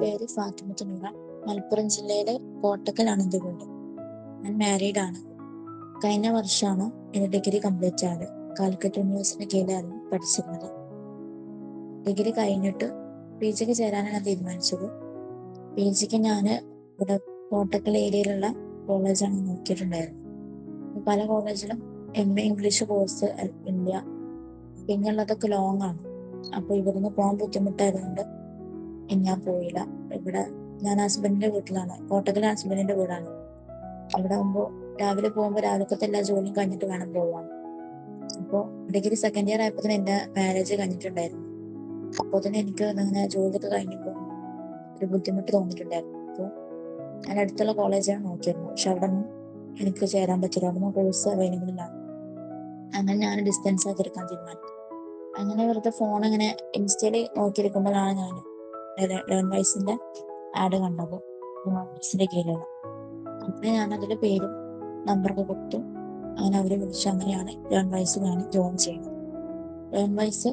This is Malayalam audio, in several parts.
പേര് ഫാത്തിമത്ത് നൂറ മലപ്പുറം ജില്ലയിലെ കോട്ടക്കലാണ് എന്റെ വീട്. ഞാൻ മാരീഡ് ആണ്. കഴിഞ്ഞ വർഷമാണ് എന്റെ ഡിഗ്രി കംപ്ലീറ്റ് ആയത്. കാലിക്കറ്റ് യൂണിവേഴ്സിറ്റി കീഴിലായിരുന്നു പഠിച്ചിരുന്നത്. ഡിഗ്രി കഴിഞ്ഞിട്ട് പി ജിക്ക് ചേരാനാണ് തീരുമാനിച്ചത്. പി ജിക്ക് ഞാൻ ഇവിടെ കോട്ടക്കൽ ഏരിയയിലുള്ള കോളേജാണ് നോക്കിയിട്ടുണ്ടായിരുന്നത്. പല കോളേജിലും എം എ ഇംഗ്ലീഷ് കോഴ്സ് ഇല്ല പിന്നുള്ളതൊക്കെ ലോങ് ആണ്. അപ്പൊ ഇവിടുന്ന് പോകാൻ ബുദ്ധിമുട്ടായതുകൊണ്ട് ഞാൻ പോയില്ല. ഇവിടെ ഞാൻ ഹസ്ബൻഡിന്റെ വീട്ടിലാണ്. കോട്ടക്കൽ ഹസ്ബൻഡിന്റെ വീടാണ്. അവിടെ ആകുമ്പോൾ രാവിലെ പോകുമ്പോൾ രാവിലത്തെ എല്ലാ ജോലിയും കഴിഞ്ഞിട്ട് വേണം പോവാൻ. അപ്പോൾ ഡിഗ്രി സെക്കൻഡ് ഇയർ ആയപ്പോൾ എന്റെ മാരേജ് കഴിഞ്ഞിട്ടുണ്ടായിരുന്നു. അപ്പോൾ തന്നെ എനിക്ക് അങ്ങനെ ജോലിയൊക്കെ കഴിഞ്ഞപ്പോൾ ഒരു ബുദ്ധിമുട്ട് തോന്നിയിട്ടുണ്ടായിരുന്നു. അപ്പോൾ ഞാൻ അടുത്തുള്ള കോളേജാണ് നോക്കിയിരുന്നു പക്ഷെ അവിടെ എനിക്ക് ചേരാൻ പറ്റില്ല അവിടെ നിന്ന് കോഴ്സ് അവൈലബിൾ ഇല്ല. അങ്ങനെ ഞാൻ ഡിസ്റ്റൻസ് ആക്കി എടുക്കാൻ തീരുമാനിച്ചു. അങ്ങനെ വെറുതെ ഫോൺ ഇങ്ങനെ ഇൻസ്റ്റയിൽ നോക്കിയിരിക്കുമ്പോഴാണ് ഞാൻ ലേൺ വൈസിന്റെ ആഡ് കണ്ടത് വൈസിന്റെ കീഴിലുള്ള. അങ്ങനെ ഞാൻ അതിന്റെ പേരും നമ്പറൊക്കെ കൊടുത്തു. അങ്ങനെ അവരെ വിളിച്ചു. അങ്ങനെയാണ് ലേൺ വൈസ് ഞാൻ ജോയിൻ ചെയ്യുന്നത്. ലേൺ വൈസ്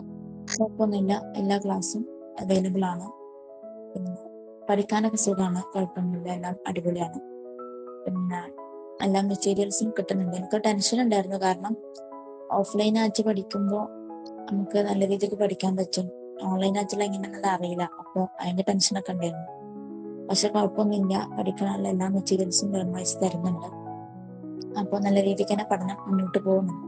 കുഴപ്പമൊന്നുമില്ല. എല്ലാ ക്ലാസ്സും അവൈലബിൾ ആണ്. പിന്നെ പഠിക്കാനൊക്കെ സുഖമാണ്. കുഴപ്പമൊന്നുമില്ല. എല്ലാം അടിപൊളിയാണ്. പിന്നെ എല്ലാ മെറ്റീരിയൽസും കിട്ടുന്നുണ്ട്. എനിക്ക് ടെൻഷൻ ഉണ്ടായിരുന്നു. കാരണം ഓഫ്ലൈൻ ആയിട്ട് പഠിക്കുമ്പോൾ നമുക്ക് നല്ല രീതിക്ക് പഠിക്കാൻ പറ്റും. ഓൺലൈൻ ആയിട്ടുള്ള എങ്ങനെയാണെന്നുള്ളത് അറിയില്ല. അപ്പോൾ അതിന്റെ ടെൻഷനൊക്കെ ഉണ്ടായിരുന്നു. പക്ഷെ കുഴപ്പമൊന്നുമില്ല. പഠിക്കാനുള്ള എല്ലാ മെറ്റീരിയൽസും ഗവൺമെന്റ് തരുന്നുണ്ട്. അപ്പോൾ നല്ല രീതിക്ക് തന്നെ പഠനം മുന്നോട്ട് പോകുന്നുണ്ട്.